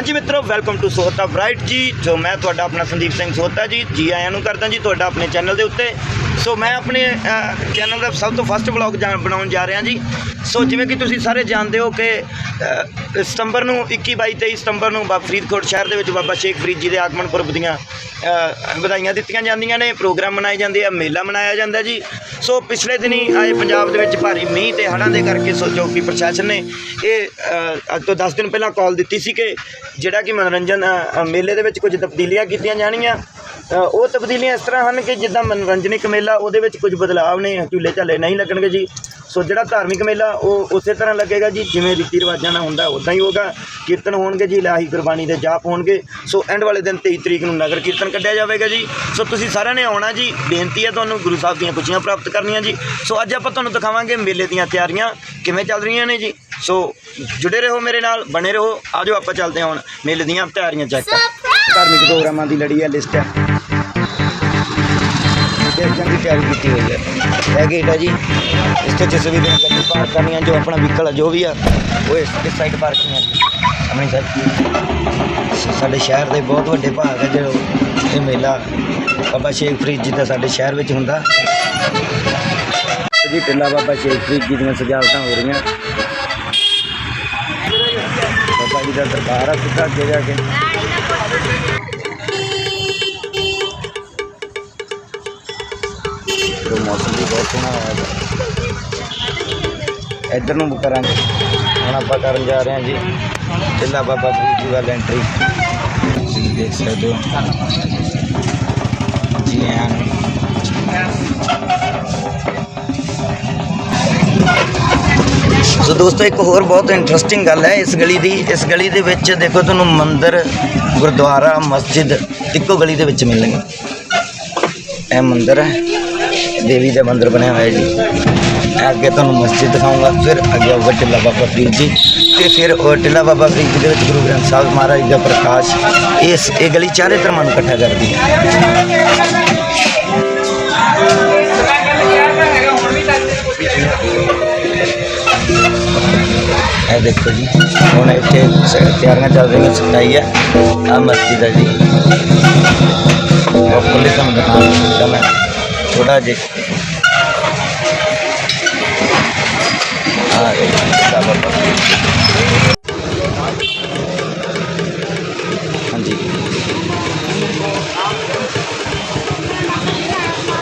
ਹਾਂਜੀ ਮਿੱਤਰੋ welcome to ਸੋਹਤਾ bright ਜੀ, ਜੋ ਮੈਂ ਤੁਹਾਡਾ ਆਪਣਾ ਸੰਦੀਪ ਸਿੰਘ ਸੋਹਤਾ ਜੀ ਜੀ ਆਇਆਂ ਨੂੰ ਕਰਦਾ ਜੀ, ਤੁਹਾਡਾ ਆਪਣੇ ਚੈਨਲ ਦੇ ਉੱਤੇ। ਸੋ ਮੈਂ ਆਪਣੇ ਚੈਨਲ ਦਾ ਸਭ ਤੋਂ ਫਸਟ ਵਲੌਗ ਬਣਾਉਣ ਜਾ ਰਿਹਾ ਜੀ। ਸੋ ਜਿਵੇਂ ਕਿ ਤੁਸੀਂ ਸਾਰੇ ਜਾਣਦੇ ਹੋ ਕਿ ਸਤੰਬਰ ਨੂੰ 21 22 23 ਸਤੰਬਰ ਨੂੰ ਬਾਬਾ ਫਰੀਦਕੋਟ ਸ਼ਹਿਰ ਦੇ ਵਿੱਚ ਬਾਬਾ ਸ਼ੇਖ ਫਰੀਦ ਜੀ ਦੇ ਆਗਮਨ ਪੁਰਬ ਦੀਆਂ ਵਧਾਈਆਂ ਦਿੱਤੀਆਂ ਜਾਂਦੀਆਂ ਨੇ। ਪ੍ਰੋਗਰਾਮ ਮਨਾਏ ਜਾਂਦੇ ਆ, ਮੇਲਾ ਮਨਾਇਆ ਜਾਂਦਾ ਜੀ। ਸੋ ਪਿਛਲੇ ਦਿਨੀ ਆਏ ਪੰਜਾਬ ਦੇ ਵਿੱਚ ਭਾਰੀ ਮੀਂਹ ਤੇ ਹੜ੍ਹਾਂ ਦੇ ਕਰਕੇ ਸੋ, ਜੋ ਕਿ ਪ੍ਰਸ਼ਾਸਨ ਨੇ ਇਹ ਅੱਜ ਤੋਂ 10 ਦਿਨ ਪਹਿਲਾਂ ਕਾਲ ਦਿੱਤੀ ਸੀ ਕਿ ਜਿਹੜਾ ਕਿ ਮਨੋਰੰਜਨ ਮੇਲੇ ਦੇ ਵਿੱਚ ਕੁਝ ਤਬਦੀਲੀਆਂ ਕੀਤੀਆਂ ਜਾਣੀਆਂ। ਉਹ ਤਬਦੀਲੀਆਂ ਇਸ ਤਰ੍ਹਾਂ ਹਨ ਕਿ ਜਿੱਦਾਂ ਮਨੋਰੰਜਨਿਕ ਮੇਲਾ, ਉਹਦੇ ਵਿੱਚ ਕੁਝ ਬਦਲਾਵ ਨੇ, ਝੂਲੇ ਝਾਲੇ ਨਹੀਂ ਲੱਗਣਗੇ ਜੀ। ਸੋ ਜਿਹੜਾ ਧਾਰਮਿਕ ਮੇਲਾ ਉਹ ਉਸੇ ਤਰ੍ਹਾਂ ਲੱਗੇਗਾ ਜੀ, ਜਿਵੇਂ ਰੀਤੀ ਰਿਵਾਜਾਂ ਨਾਲ ਹੁੰਦਾ ਉਦਾਂ ਹੀ ਹੋਗਾ ਕੀਰਤਨ ਹੋਣਗੇ ਜੀ, ਇਲਾਹੀ ਗੁਰਬਾਣੀ ਦੇ ਜਾਪ ਹੋਣਗੇ। ਸੋ ਐਂਡ ਵਾਲੇ ਦਿਨ 23 ਤਰੀਕ ਨੂੰ ਨਗਰ ਕੀਰਤਨ ਕੱਢਿਆ ਜਾਵੇਗਾ ਜੀ। ਸੋ ਤੁਸੀਂ ਸਾਰਿਆਂ ਨੇ ਆਉਣਾ ਜੀ, ਬੇਨਤੀ ਹੈ ਤੁਹਾਨੂੰ, ਗੁਰੂ ਸਾਹਿਬ ਦੀਆਂ ਖੁਸ਼ੀਆਂ ਪ੍ਰਾਪਤ ਕਰਨੀਆਂ ਜੀ। ਸੋ ਅੱਜ ਆਪਾਂ ਤੁਹਾਨੂੰ ਦਿਖਾਵਾਂਗੇ ਮੇਲੇ ਦੀਆਂ ਤਿਆਰੀਆਂ ਕਿਵੇਂ ਚੱਲ ਰਹੀਆਂ ਨੇ ਜੀ। ਸੋ ਜੁੜੇ ਰਹੋ ਮੇਰੇ ਨਾਲ, ਬਣੇ ਰਹੋ। ਆਜੋ ਆਪਾਂ ਚੱਲਦੇ ਹਾਂ ਹੁਣ ਮੇਲੇ ਦੀਆਂ ਤਿਆਰੀਆਂ ਚੈੱਕ ਕਰ ਧਾਰਮਿਕ ਪ੍ਰੋਗਰਾਮਾਂ ਦੀ ਲੜੀ ਹੈ ਲਿਸਟ ਹੈ। ਦੇਖਣ ਦੀ ਤਿਆਰੀ ਕੀਤੀ ਹੋਈ ਹੈ। ਇਹ ਗੇਟ ਹੈ ਜੀ। ਇਸ ਤੋਂ ਜਿਸ ਵੀ ਦਿਨ ਗੱਡੀ ਪਾਰਕ ਕਰਨੀ ਹੈ ਜੋ ਆਪਣਾ ਵਹੀਕਲ ਹੈ ਜੋ ਵੀ ਆ, ਉਹ ਇਸ ਇਸ ਸਾਈਡ ਪਾਰਕਿੰਗ ਹੈ ਆਪਣੀ ਸਾਈਡ ਸਾਡੇ ਸ਼ਹਿਰ ਦੇ ਬਹੁਤ ਵੱਡੇ ਭਾਗ ਹੈ ਜੋ ਇਹ ਮੇਲਾ ਬਾਬਾ ਸ਼ੇਖ ਫਰੀਦ ਜੀ ਦਾ ਸਾਡੇ ਸ਼ਹਿਰ ਵਿੱਚ ਹੁੰਦਾ। ਜੀ, ਟਿੱਲਾ ਬਾਬਾ ਸ਼ੇਖ ਫਰੀਦ ਜੀ ਦੀਆਂ ਸਜਾਵਟਾਂ ਹੋ ਰਹੀਆਂ। ਬਾਬਾ ਜੀ ਦਾ ਦਰਬਾਰ ਆ ਸਿੱਧਾ ਅੱਗੇ ਜਾ ਕੇ। ਮੌਸਮ ਵੀ ਬਹੁਤ ਸੋਹਣਾ ਹੋਇਆ ਹੈ ਇੱਧਰ ਨੂੰ ਕਰਾਂਗੇ। ਹੁਣ ਆਪਾਂ ਕਰਨ ਜਾ ਰਹੇ ਹਾਂ ਜੀ ਟਿੱਲਾ ਬਾਬਾ ਫਰੀਦ ਜੀ ਵੱਲ ਐਂਟਰੀ ਤੁਸੀਂ ਦੇਖ ਸਕਦੇ ਹੋ। ਜੀ ਹਾਂ ਸੋ ਦੋਸਤੋ, ਇੱਕ ਹੋਰ ਬਹੁਤ ਇੰਟਰਸਟਿੰਗ ਗੱਲ ਹੈ ਇਸ ਗਲੀ ਦੀ। ਇਸ ਗਲੀ ਦੇ ਵਿੱਚ ਦੇਖੋ ਤੁਹਾਨੂੰ ਮੰਦਿਰ, ਗੁਰਦੁਆਰਾ, ਮਸਜਿਦ ਇੱਕੋ ਗਲੀ ਦੇ ਵਿੱਚ ਮਿਲਣਗੇ। ਇਹ ਮੰਦਿਰ ਹੈ। ਦੇਵੀ ਦਾ ਮੰਦਿਰ ਬਣਿਆ ਹੋਇਆ ਜੀ ਇਹ ਅੱਗੇ ਤੁਹਾਨੂੰ ਮਸਜਿਦ ਦਿਖਾਊਂਗਾ ਫਿਰ ਅੱਗੇ ਆਊਗਾ ਟਿੱਲਾ ਬਾਬਾ ਫਰੀਦ ਜੀ ਤੇ ਫਿਰ ਉਹ ਟਿੱਲਾ ਬਾਬਾ ਫਰੀਦ ਜੀ ਦੇ ਵਿੱਚ ਗੁਰੂ ਗ੍ਰੰਥ ਸਾਹਿਬ ਮਹਾਰਾਜ ਦਾ ਪ੍ਰਕਾਸ਼ ਇਸ ਇਹ ਗਲੀ ਚਾਰੇ ਧਰਮਾਂ ਨੂੰ ਇਕੱਠਾ ਕਰਦੀ ਹੈ ਇਹ ਦੇਖੋ ਜੀ ਹੁਣ ਇੱਥੇ ਸ- ਤਿਆਰੀਆਂ ਚੱਲ ਰਹੀਆਂ ਸਤਾਈ ਹੈ ਆ ਮਸਜਿਦ ਹੈ ਜੀ ਉਹ ਖੁੱਲੇ ਤੁਹਾਨੂੰ ਦਿਖਾ ਥੋੜਾ ਜਿਹਾ ਆ ਗਿਆ ਬਾਬਾ ਹਾਂਜੀ।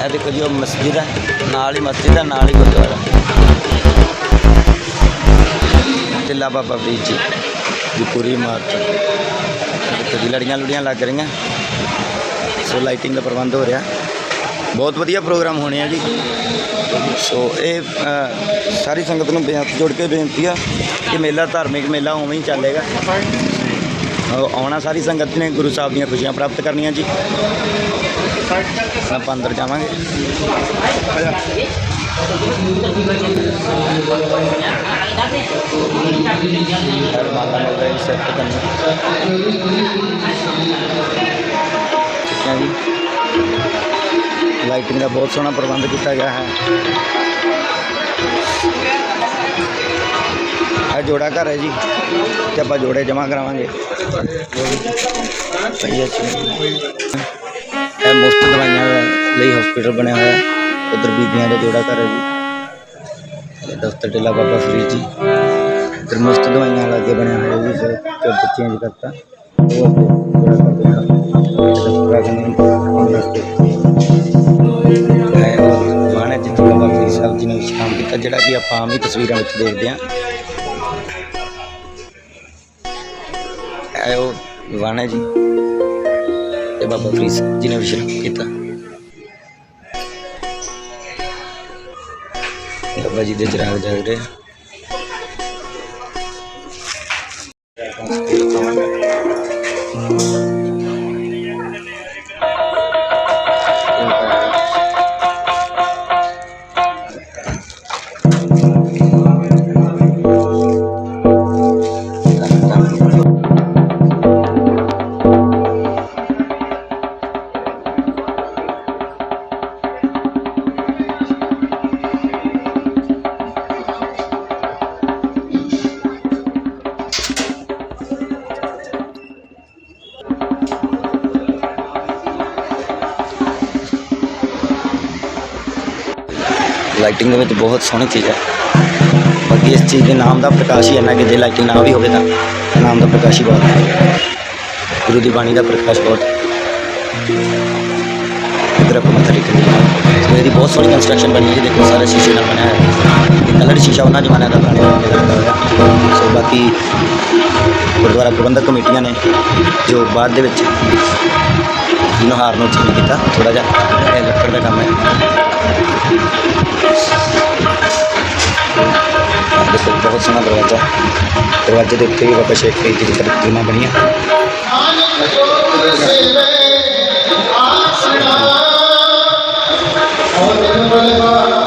ਇਹ ਦੇਖੋ ਜੀ, ਉਹ ਮਸਜਿਦ ਹੈ ਨਾਲ ਹੀ ਮਸਜਿਦ ਹੈ ਨਾਲ ਹੀ ਗੁਰਦੁਆਰਾ। ਟਿੱਲਾ ਬਾਬਾ ਫਰੀਦ ਜੀ ਦੀ ਪੂਰੀ ਇਮਾਰਤ। ਦੇਖੋ ਜੀ ਲੜੀਆਂ ਲੁੜੀਆਂ ਲੱਗ ਰਹੀਆਂ। ਸੋ ਲਾਈਟਿੰਗ ਦਾ ਪ੍ਰਬੰਧ ਹੋ ਰਿਹਾ। ਬਹੁਤ ਵਧੀਆ ਪ੍ਰੋਗਰਾਮ ਹੋਣੇ ਆ ਜੀ। ਸੋ ਇਹ ਅ, ਸਾਰੀ ਸੰਗਤ ਨੂੰ ਬੇਨਤੀ ਜੋੜ ਕੇ ਬੇਨਤੀ ਆ ਕਿ ਮੇਲਾ ਧਾਰਮਿਕ ਮੇਲਾ ਉਵੇਂ ਹੀ ਚੱਲੇਗਾ। ਅ, ਆਉਣਾ ਸਾਰੀ ਸੰਗਤ ਨੇ ਗੁਰੂ ਸਾਹਿਬ ਦੀਆਂ ਖੁਸ਼ੀਆਂ ਪ੍ਰਾਪਤ ਕਰਨੀਆਂ ਜੀ। ਆਪਾਂ ਅੰਦਰ ਜਾਵਾਂਗੇ। ਹਰ ਮਾਲਾ ਮਿਲ ਰਹੀ ਸੈੱਟ ਕਰਨੀ ਠੀਕ ਹੈ ਜੀ ਲਾਈਟਿੰਗ ਦਾ ਬਹੁਤ ਸੋਹਣਾ ਪ੍ਰਬੰਧ ਕੀਤਾ ਗਿਆ ਹੈ ਇਹ ਜੋੜਾ ਘਰ ਹੈ ਜੀ ਤੇ ਆਪਾਂ ਜੋੜੇ ਜਮ੍ਹਾਂ ਕਰਾਵਾਂਗੇ ਸਹੀ ਹੈ ਜੀ ਇਹ ਮੁਫਤ ਦਵਾਈਆਂ ਲਈ ਹਸਪੀਟਲ ਬਣਿਆ ਹੋਇਆ ਹੈ ਉਧਰ ਬੀਬੀਆਂ ਦਾ ਜੋੜਾ ਘਰ ਹੈ ਜੀ ਇਹ ਦਫ਼ਤਰ ਟਿੱਲਾ ਬਾਬਾ ਫਰੀਦ ਜੀ ਇੱਧਰ ਮੁਫਤ ਦਵਾਈਆਂ ਲਾਗੇ ਬਣਿਆ ਹੋਇਆ ਜੀ ਫਿਰ ਤੇ ਬੱਚਿਆਂ ਦੀ ਕਰਤਾ ਉਹ ਅੱਗੇ ਜੋੜਾ ਘਰ ਬਣਿਆ ਹੋਇਆ ਹੈ ਮਾਣਾ ਜਿੱਤਿਆ ਬਾਬਾ ਸਾਹਿਬ ਜੀ ਨੇ ਸ਼ਾਮ ਕੀਤਾ, ਜਿਹੜਾ ਕਿ ਆਪਾਂ ਆਮ ਹੀ ਤਸਵੀਰਾਂ ਵਿੱਚ ਦੇਖਦੇ ਹਾਂ ਹੈ ਉਹ ਵਾਣਾ ਜੀ ਤੇ ਬਾਬਾ ਫਰੀਦ ਸਾਹਿਬ ਜੀ ਨੇ ਵਿਸ਼ਰਾਮ ਕੀਤਾ ਬਾਬਾ ਜੀ ਦੇ ਚਰਾਗ ਜਗ ਰਹੇ ਲਾਈਟਿੰਗ ਦੇ ਵਿੱਚ ਬਹੁਤ ਸੋਹਣੀ ਚੀਜ਼ ਹੈ। ਬਾਕੀ ਇਸ ਚੀਜ਼ ਦੇ ਨਾਮ ਦਾ ਪ੍ਰਕਾਸ਼ ਹੀ ਇੰਨਾ ਕਿ ਜੇ ਲਾਈਟਿੰਗ ਨਾ ਵੀ ਹੋਵੇ ਤਾਂ ਨਾਮ ਦਾ ਪ੍ਰਕਾਸ਼ ਹੀ ਬਹੁਤ ਹੈ। ਗੁਰੂ ਦੀ ਬਾਣੀ ਦਾ ਪ੍ਰਕਾਸ਼ ਬਹੁਤ ਹੈ। ਇਧਰ ਆਪਾਂ ਮੱਥਾ ਟੇਕਣ ਜਾਣਾ ਸੋ ਇਹਦੀ ਬਹੁਤ ਸੋਹਣੀ ਕੰਸਟਰਕਸ਼ਨ ਬਣੀ ਹੈ। ਦੇਖੋ ਸਾਰਾ ਸ਼ੀਸ਼ੇ ਨਾਲ ਬਣਿਆ ਹੈ ਇਹ ਕਲਰ ਸ਼ੀਸ਼ਾ ਉਹਨਾਂ ਜ਼ਮਾਨਿਆਂ ਦਾ ਪੁਰਾਣੇ ਜ਼ਮਾਨੇ ਦਾ ਲੱਗਾ ਹੋਇਆ। ਸੋ ਬਾਕੀ ਗੁਰਦੁਆਰਾ ਪ੍ਰਬੰਧਕ ਕਮੇਟੀਆਂ ਨੇ ਜੋ ਬਾਅਦ ਦੇ ਵਿੱਚ ਨੁਹਾਰ ਨੂੰ ਚੇਂਜ ਕੀਤਾ ਥੋੜਾ ਜਿਹਾ ਇਹ ਲੱਕੜ ਦਾ ਕੰਮ ਹੈ। ਦੇਖੋ, ਬਹੁਤ ਸੋਹਣਾ ਦਰਵਾਜ਼ਾ ਦਰਵਾਜ਼ੇ ਦੇ ਉੱਤੇ ਵੀ ਬਾਬਾ ਸ਼ੇਖ ਫਰੀਦ ਜੀ ਦੀ ਪ੍ਰਤਿਮਾ ਬਣੀ ਹੈ। ਜੇ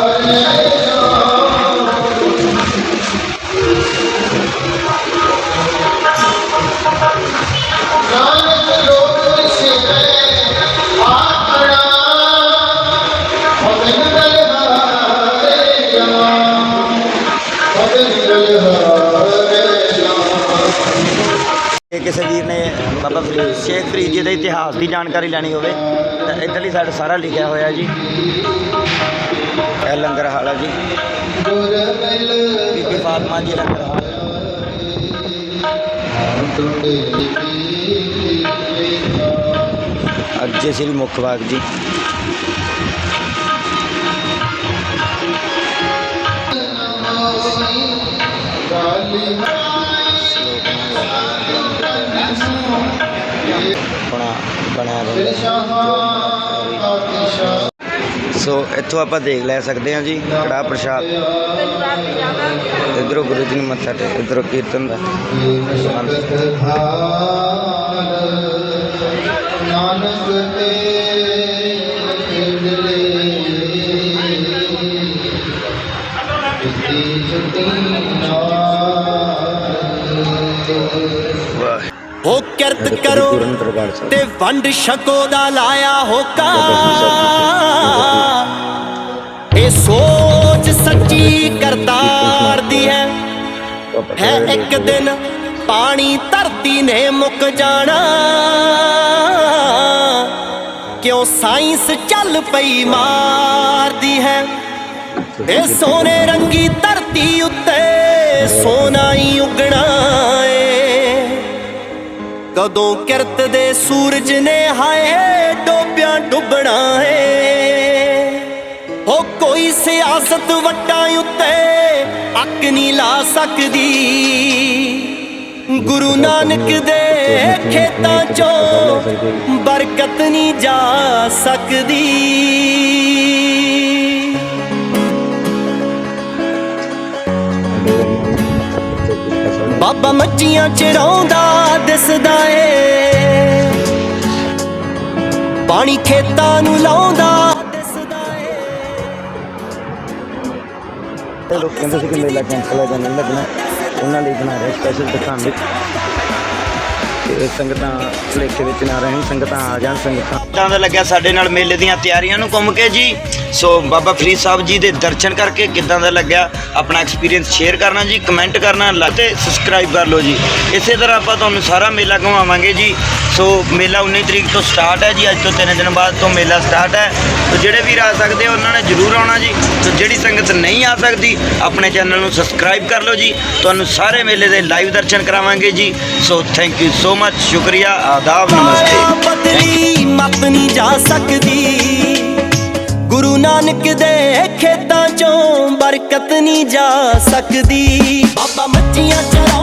ਸ਼ੇਖ ਫਰੀਦ ਜੀ ਦੇ ਇਤਿਹਾਸ ਦੀ ਜਾਣਕਾਰੀ ਲੈਣੀ ਹੋਵੇ ਤਾਂ ਇੱਧਰਲੀ ਸਾਈਡ ਸਾਰਾ ਲਿਖਿਆ ਹੋਇਆ ਜੀ। ਇਹ ਲੰਗਰ ਹਾਲ ਹੈ ਜੀ। ਬੀਬੀ ਫਾਤਮਾ ਜੀ ਲੰਗਰ ਹਾਲ ਅੱਜੇ ਸ੍ਰੀ ਮੁੱਖ ਬਾਗ ਜੀ। ਸੋ ਇੱਥੋਂ ਆਪਾਂ ਦੇਖ ਲੈ ਸਕਦੇ ਹਾਂ ਜੀ ਕੜਾ ਪ੍ਰਸ਼ਾਦ। ਇਧਰੋਂ ਗੁਰੂ ਜੀ ਨੂੰ ਮੱਥਾ ਟੇਕ, ਇਧਰੋਂ ਕੀਰਤਨ ਦਾ। ਨਾਨਕ ਤੇ ਹੋ ਕਿਰਤ ਕਰੋ ਤੇ ਵੰਡ ਛਕੋ ਦਾ ਲਾਇਆ ਹੋਕਾ। ਇਹ ਸੋਚ ਸੱਚੀ ਕਰਤਾਰ ਦੀ ਹੈ। ਹੈ ਇੱਕ ਦਿਨ ਪਾਣੀ ਧਰਤੀ ਨੇ ਮੁੱਕ ਜਾਣਾ। ਕਿਉਂ ਸਾਇੰਸ ਚੱਲ ਪਈ ਮਾਰਦੀ ਹੈ। ਇਹ ਸੋਨੇ ਰੰਗੀ ਧਰਤੀ ਉੱਤੇ ਸੋਨਾ ਹੀ ਉਗਣਾ ਏ। ਕਦੋਂ ਕਿਰਤ ਦੇ ਸੂਰਜ ਨੇ ਹਾਏ ਡੋਬਿਆਂ ਡੁੱਬਣਾ ਏ ਹੋ ਕੋਈ ਸਿਆਸਤ ਵੱਟਾਂ ਉੱਤੇ ਅੱਕ ਨਹੀਂ ਲਾ ਸਕਦੀ। ਗੁਰੂ ਨਾਨਕ ਦੇ ਖੇਤਾਂ ਚੋਂ ਬਰਕਤ ਨਹੀਂ ਜਾ ਸਕਦੀ। ਬਾਬਾ ਮੱਝੀਆਂ ਚਰਾਉਂਦਾ ਦਿਸਦਾ ਏ। ਪਾਣੀ ਖੇਤਾਂ ਨੂੰ ਲਾਉਂਦਾ ਦਿਸਦਾ ਏ। ਲੋਕ ਕਹਿੰਦੇ ਸੀ ਕਿ ਮੇਲਾ ਕੈਂਸਲ ਹੋ ਜਾਣਾ ਲੱਗਣਾ ਉਹਨਾਂ ਲਈ ਬਣਾ ਰਿਹਾ ਸਪੈਸ਼ਲ ਦਿਖਾਉਣ ਲਈ ਤੇ ਸੰਗਤਾਂ ਭੁਲੇਖੇ ਵਿੱਚ ਨਾ ਰਹਿਣ ਸੰਗਤਾਂ ਆ ਜਾਣ ਸੰਗਤਾਂ ਦਾ ਲੱਗਿਆ ਸਾਡੇ ਨਾਲ ਮੇਲੇ ਦੀਆਂ ਤਿਆਰੀਆਂ ਨੂੰ ਘੁੰਮ ਕੇ ਜੀ। ਸੋ ਬਾਬਾ ਫਰੀਦ ਸਾਹਿਬ ਜੀ ਦੇ ਦਰਸ਼ਨ ਕਰਕੇ ਕਿੱਦਾਂ ਦਾ ਲੱਗਿਆ? ਆਪਣਾ ਐਕਸਪੀਰੀਅੰਸ ਸ਼ੇਅਰ ਕਰਨਾ ਜੀ ਕਮੈਂਟ ਕਰਨਾ ਲਾ- ਤੇ ਸਬਸਕ੍ਰਾਈਬ ਕਰ ਲਓ ਜੀ। ਇਸੇ ਤਰ੍ਹਾਂ ਆਪਾਂ ਤੁਹਾਨੂੰ ਸਾਰਾ ਮੇਲਾ ਘੁਮਾਵਾਂਗੇ ਜੀ। ਸੋ ਮੇਲਾ 19 ਤਰੀਕ ਤੋਂ ਸਟਾਰਟ ਹੈ ਜੀ। ਅੱਜ ਤੋਂ 3 ਦਿਨ ਬਾਅਦ ਤੋਂ ਮੇਲਾ ਸਟਾਰਟ ਹੈ। ਤੇ ਜਿਹੜੇ ਵੀਰ ਆ ਸਕਦੇ ਉਹਨਾਂ ਨੇ ਜਰੂਰ ਆਉਣਾ ਜੀ। ਤੇ ਜਿਹੜੀ ਸੰਗਤ ਨਹੀਂ ਆ ਸਕਦੀ, ਆਪਣੇ ਚੈਨਲ ਨੂੰ ਸਬਸਕ੍ਰਾਈਬ ਕਰ ਲਓ ਜੀ। ਤੁਹਾਨੂੰ ਸਾਰੇ ਮੇਲੇ ਦੇ ਲਾਈਵ ਦਰਸ਼ਨ ਕਰਾਵਾਂਗੇ ਜੀ। So thank you so much ਸ਼ੁਕਰੀਆ, ਆਦਾਬ, ਨਮਸਤੇ। ਮਾਇਆ ਮਤ ਨਹੀਂ ਜਾ ਸਕਦੀ। ਨਾਨਕ ਦੇ ਖੇਤਾਂ ਚੋਂ ਬਰਕਤ ਨਹੀਂ ਜਾ ਸਕਦੀ। ਬਾਬਾ ਮੱਝੀਆਂ ਚਰਾਉਂਦਾ